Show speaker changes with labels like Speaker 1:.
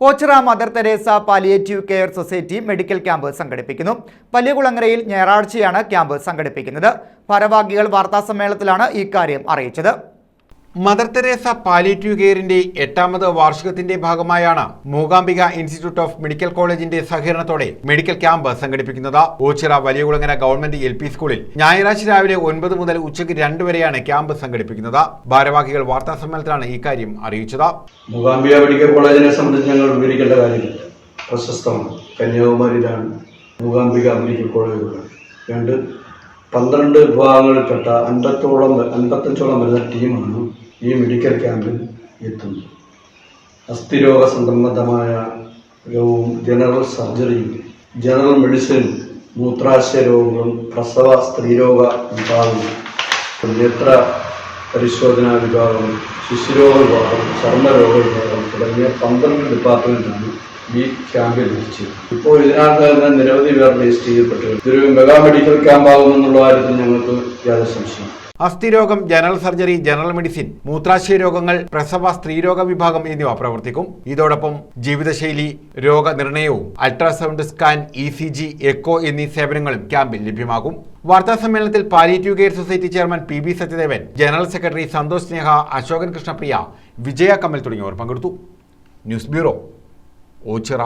Speaker 1: Ochira Mother Teresa palliative care society medical camp സംഘടിപ്പിക്കുന്നു. പല്ലികുളങ്ങരയിൽ ഞായറാഴ്ചയാണ് ക്യാമ്പ് സംഘടിപ്പിക്കുന്നത്. ഭാരവാഹികൾ വാർത്താസമ്മേളനത്തിലാണ് ഇക്കാര്യം അറിയിച്ചത്.
Speaker 2: മദർ തെരേസ പാലിയേറ്റീവ് കെയറിന്റെ എട്ടാമത് വാർഷികത്തിന്റെ ഭാഗമായാണ് മൂകാംബിക ഇൻസ്റ്റിറ്റ്യൂട്ട് ഓഫ് മെഡിക്കൽ കോളേജിന്റെ സഹകരണത്തോടെ മെഡിക്കൽ ക്യാമ്പ് സംഘടിപ്പിക്കുന്നത്. Ochira Valiyakulangara government L P സ്കൂളിൽ ഞായറാഴ്ച രാവിലെ ഒൻപത് മുതൽ ഉച്ചയ്ക്ക് രണ്ട് വരെയാണ് ക്യാമ്പ് സംഘടിപ്പിക്കുന്നത്. ഭാരവാഹികൾ വാർത്താ സമ്മേളനത്തിലാണ് ഇക്കാര്യം അറിയിച്ചത്.
Speaker 3: മൂകാംബിക മെഡിക്കൽ കോളേജിനെ സംബന്ധിച്ച് ഞങ്ങൾ വിവരിക്കേണ്ട കാര്യമില്ല പ്രശസ്തമാണ്. കന്യാകുമാരിയിലാണ് മൂകാംബിക മെഡിക്കൽ കോളേജുള്ളത് രണ്ട് പന്ത്രണ്ട് വിഭാഗങ്ങളിൽപ്പെട്ട അൻപത്തോളം അൻപത്തഞ്ചോളം വരുന്ന ടീമാണ് ഈ മെഡിക്കൽ ക്യാമ്പിൽ എത്തുന്നു. അസ്ഥിരോഗ സംബന്ധമായ രോഗവും ജനറൽ സർജറിയും ജനറൽ മെഡിസിൻ മൂത്രാശയ രോഗങ്ങളും പ്രസവ സ്ത്രീരോഗ വിഭാഗവും നേത്ര പരിശോധനാ വിഭാഗം ശിശുരോഗ വിഭാഗം ചർമ്മരോഗ വിഭാഗം തുടങ്ങിയ പന്ത്രണ്ട് ഡിപ്പാർട്ട്മെന്റാണ് ഈ ക്യാമ്പിൽ ലഭിച്ചു ഇപ്പോൾ ഇതിനകത്ത് തന്നെ നിരവധി പേർ രജിസ്റ്റർ ചെയ്യപ്പെട്ടു. ഇതൊരു മെഗാ മെഡിക്കൽ ക്യാമ്പ് ആകുമെന്നുള്ള കാര്യത്തിൽ ഞങ്ങൾക്ക് യാതൊരു സംശയം
Speaker 2: അസ്ഥിരോഗം ജനറൽ സർജറി ജനറൽ മെഡിസിൻ മൂത്രാശയ രോഗങ്ങൾ പ്രസവ സ്ത്രീരോഗ വിഭാഗം എന്നിവ പ്രവർത്തിക്കും. ഇതോടൊപ്പം ജീവിതശൈലി രോഗനിർണയവും ultrasound scan E C G echo എന്നീ സേവനങ്ങളും ക്യാമ്പിൽ ലഭ്യമാകും. വാർത്താ സമ്മേളനത്തിൽ palliative care society chairman P B Sathyadevan general secretary Santhosh Sneha Asokan Krishnapriya Vijaya Kamal തുടങ്ങിയവർ പങ്കെടുത്തു. News bureau Ochira